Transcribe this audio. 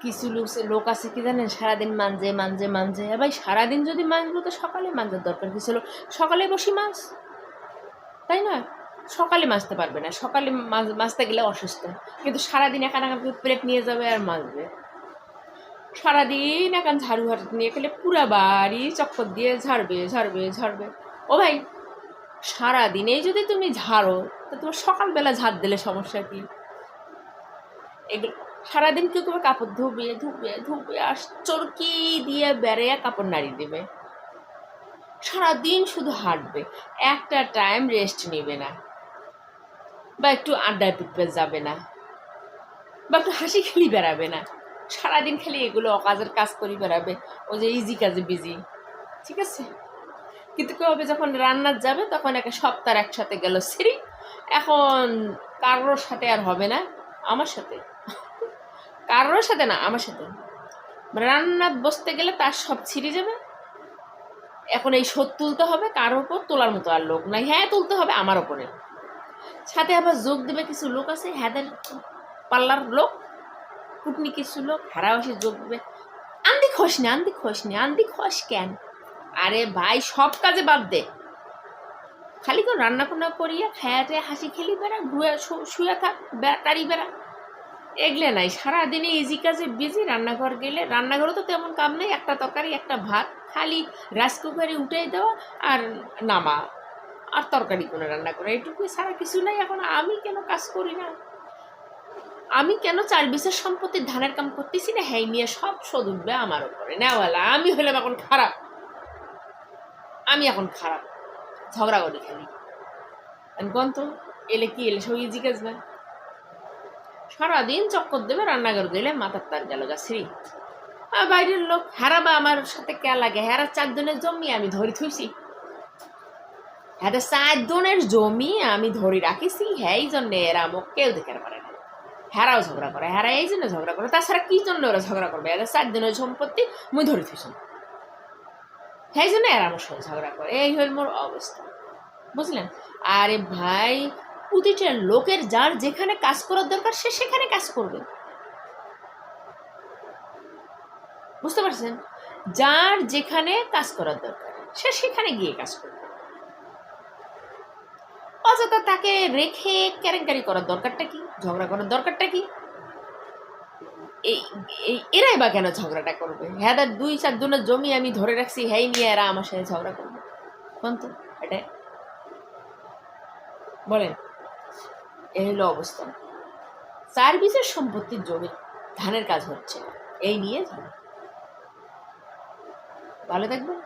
কিছু লোক লোক আছে কি জানেন? সারাদিন মানজে মানজে মানজে। এ ভাই, সারাদিন যদি মানবো তো সকালে মানজার দরকার কিছু ছিল? সকালে বসি মাছ। তাই না? সকালে মাজতে পারবে না। সকালে মাছ- মাজতে গেলে অসুস্থ। কিন্তু সারাদিন একা একা প্লেট নিয়ে যাবে আর মাজবে সারাদিন এখন ঝাড়ু হাট নিয়ে গেলে পুরা বাড়ি চক্কর দিয়ে ঝাড়বে ঝাড়বে ঝাড়বে। ও ভাই, সারাদিনেই যদি তুমি ঝাড়ো, তো তোমার সকালবেলা ঝাড় দিলে সমস্যা কি? এগুলো সারাদিন কেউ কেউ কাপড় ধুবে ধুবে ধুবে আর চরকি দিয়ে বেড়ে কাপড় নাড়ি দেবে। সারাদিন শুধু হাঁটবে, একটা টাইম রেস্ট নেবে না। বা একটু আড্ডায় পিটপে যাবে না। বা একটু হাসি খেলি বেড়াবে না। সারাদিন খালি এগুলো অকাজের কাজ করি বেড়াবে, ও যে ইজি কাজে বিজি ঠিক আছে? কিন্তু কেউ হবে, যখন রান্নার যাবে, তখন একটা সপ্তাহ একসাথে গেল সিঁড়ি। এখন কারোর সাথে আর হবে না, আমার সাথে। কারোর সাথে না, আমার সাথে। রান্না বসতে গেলে তার সব ছিঁড়ে যাবে। এখন এই শোধ তুলতে হবে, কারোর ওপর তোলার মতো আর লোক নাই। হ্যাঁ তুলতে হবে আমার ওপরে সাথে আবার যোগ দেবে কিছু লোক আছে। হ্যাঁদের পাল্লার লোক, কুটনি কিছু লোক হারা বসে যোগ দেবে। আন্দি খোস নে, আন্দি খোস নে, আন্দি খোস কেন? আরে ভাই, সব কাজে বাদ দে। খালি কোন রান্না বান্না করিয়া খায়াতে হাসি খেলি বেড়া, ঘুয়ে শুয়ে থাক বেড়া টাড়ি বেড়া। এগলে নাই। সারাদিনে ইজি কাজে বিজি রান্নাঘর গেলে রান্নাঘরে তো তেমন কাম নেই, একটা তরকারি, একটা ভাত, খালি রাইস কুকারে উঠে দেওয়া আর নামা, আর তরকারি কোনো রান্না করা। এইটুকুই ছাড়া কিছু নাই, এখন আমি কেন কাজ করি না? আমি কেন চার বিশের সম্পত্তির ধানের কাম করতেছি না? হ্যাঁ নিয়ে সব শোধ উঠবে আমার উপরে। নেওয়ালা আমি হলাম এখন খারাপ। আমি এখন খারাপ। ঝগড়া করি খালি গন্ত এলে কি এলে সব ইজি কাজ না? সারাদিন চক্কর দেবে রান্নাঘর গেলে মাথার তার গেল গা শ্রী আর বাইরের লোক হারাবা আমার সাথে কে লাগে? হেরা চার দিনের জমি আমি ধরি থুইছি। হ্যাঁ চার দিনের জমি আমি ধরে রাখিছি হ্যাঁ এই জন্য এরা মোক কেউ দেখার পারে না। হেরাও ঝগড়া করে, হেরা এই জন্য ঝগড়া করে। তাছাড়া কি জন্য ওরা ঝগড়া করবে? এদের চার দিনের সম্পত্তি মুই ধরে থুইছি সেই জন্য এরা আমার সঙ্গে ঝগড়া করে। এই হল মোর অবস্থা। বুঝলেন? আরে ভাই প্রতিটা লোকের যার যেখানে কাজ করার দরকার, সে সেখানে কাজ করবে। বুঝতে পারছেন? যার যেখানে কাজ করার দরকার, সে সেখানে গিয়ে কাজ করবে। অযথা তাকে রেখে কেরেঙ্কারি করার দরকারটা কি? ঝগড়া করার দরকারটা কি? এই এরাই বা কেন ঝগড়াটা করবে? হ্যাঁ দাদা দুই চার দিনের জমি আমি ধরে রাখছি হ্যাঁ নিয়ে এরা আমার সাথে ঝগড়া করবে। কোন তো, এটা। বলেন। এই হলো অবস্থা। চার সম্পত্তির জমি ধানের কাজ হচ্ছে। এই নিয়ে ভালো থাকবেন।